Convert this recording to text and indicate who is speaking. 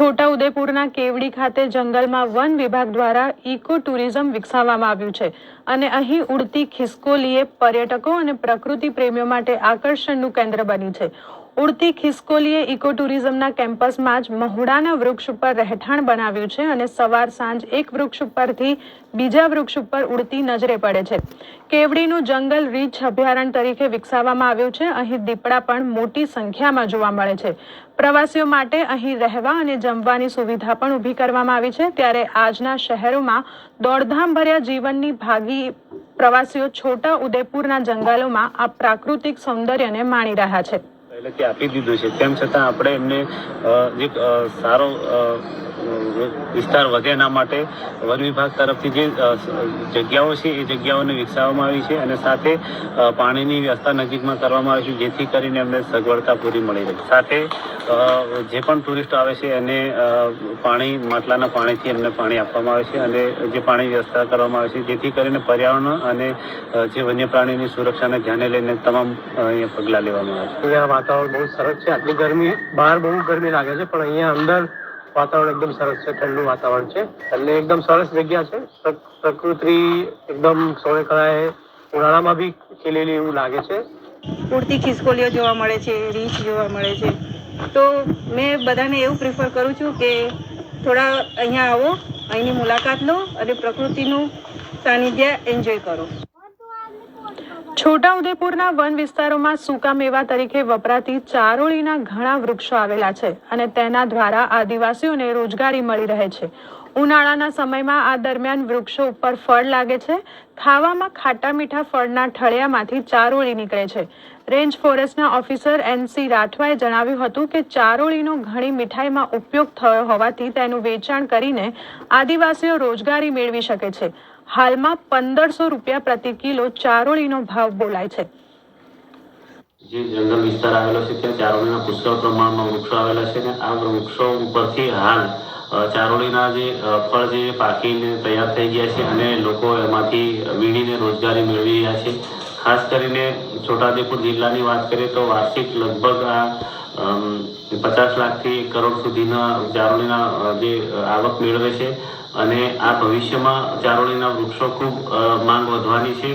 Speaker 1: છોટાઉદેપુરના કેવડી ખાતે જંગલમાં વન વિભાગ દ્વારા ઇકો ટુરિઝમ વિકસાવવામાં આવ્યું છે અને અહીં ઉડતી ખિસકોલીએ પર્યટકો અને પ્રકૃતિ પ્રેમીઓ માટે આકર્ષણનું કેન્દ્ર બની છે. ઉડતી ખિસકોલીએ ઇકો ટુરિઝમના કેમ્પસમાં જ મહુડાના વૃક્ષ ઉપર રહેઠાણ બનાવ્યું છે અને સવાર સાંજ એક વૃક્ષ ઉપરથી બીજા વૃક્ષ ઉપર ઉડતી નજરે પડે છે. કેવડીનું જંગલ રીંછ અભયારણ્ય તરીકે વિકસાવવામાં આવ્યું છે. અહીં દીપડા પણ મોટી સંખ્યામાં જોવા મળે છે. પ્રવાસીઓ માટે અહીં રહેવા અને જમવાની સુવિધા પણ ઊભી કરવામાં આવી છે. ત્યારે આજના શહેરોમાં દોડધામ ભર્યા જીવનની ભાગી પ્રવાસીઓ છોટા ઉદેપુરના જંગલોમાં આ પ્રાકૃતિક સૌંદર્યને માણી રહ્યા છે.
Speaker 2: પહેલેથી આપી દીધું છે. તેમ છતાં આપણે એમને જે સારો વિસ્તાર વધે એના માટે વન વિભાગ તરફથી જે જગ્યાઓ છે, એ જગ્યાઓને વિકસાવવામાં આવી છે અને સાથે પાણીની વ્યવસ્થા નજીકમાં કરવામાં આવી છે, જેથી કરીને એમને સગવડતા પૂરી મળી રહે. સાથે જે પણ ટુરિસ્ટો આવે છે, એને પાણી, માટલાના પાણીથી એમને પાણી આપવામાં આવે છે અને જે પાણી વ્યવસ્થા કરવામાં આવે છે, જેથી કરીને પર્યાવરણ અને જે વન્ય પ્રાણીની સુરક્ષાને ધ્યાને લઈને તમામ અહીંયા પગલાં લેવામાં આવે છે.
Speaker 3: અહીંયા વાતાવરણ બહુ સરસ છે. આટલી ગરમી, બહાર બહુ ગરમી લાગે છે, પણ અહીંયા અંદર વાતાવરણ એકદમ સરસ છે, ઠંડુ વાતાવરણ છે. એટલે એકદમ સરસ જગ્યા છે. પ્ર- પ્રકૃતિ એકદમ સોળે કળાએ ઉનાળામાં બી ખીલેલી એવું લાગે છે.
Speaker 4: પૂરતી ખિસકોલીઓ જોવા મળે છે, રીંછ જોવા મળે છે. તો મેં બધાને એવું પ્રિફર કરું છું કે થોડા અહીંયા આવો, અહીંની મુલાકાત લો અને પ્રકૃતિનું સાનિધ્ય એન્જોય કરો.
Speaker 1: છોટાઉદેપુરના વન વિસ્તારોમાં સૂકા મેવા તરીકે વપરાતી ચારોળીના ઘણા વૃક્ષો આવેલા છે અને તેના દ્વારા આદિવાસીઓને રોજગારી મળી રહે છે. ઉનાળાના સમયમાં આ દરમિયાન વૃક્ષો ઉપર ફળ લાગે છે. ખાવામાં ખાટા મીઠા ફળના ઠળિયામાંથી ચારોળી નીકળે છે. રેન્જ ફોરેસ્ટના ઓફિસર એનસી રાઠવાએ જણાવ્યું હતું કે ચારોળીનો ઘણી મીઠાઈમાં ઉપયોગ થયો હોવાથી તેનું વેચાણ કરીને આદિવાસીઓ રોજગારી મેળવી શકે છે. હાલમાં પંદરસો રૂપિયા પ્રતિ કિલો ચારોળીનો ભાવ બોલાય છે.
Speaker 2: જે જંગલ વિસ્તાર આવેલો છે, ત્યાં ચારોળીના પુષ્કળ પ્રમાણમાં વૃક્ષો આવેલા છે અને આ વૃક્ષો ઉપરથી હાલ ચારોળીના જે ફળ જે પાકીને તૈયાર થઈ ગયા છે અને લોકો એમાંથી વીણીને રોજગારી મેળવી રહ્યા છે. ખાસ કરીને છોટાઉદેપુર જિલ્લાની વાત કરીએ તો વાર્ષિક લગભગ આ પચાસ લાખથી કરોડ સુધીના ચારોળીના જે આવક મેળવે છે અને આ ભવિષ્યમાં ચારોળીના વૃક્ષો ખૂબ માંગ વધવાની છે.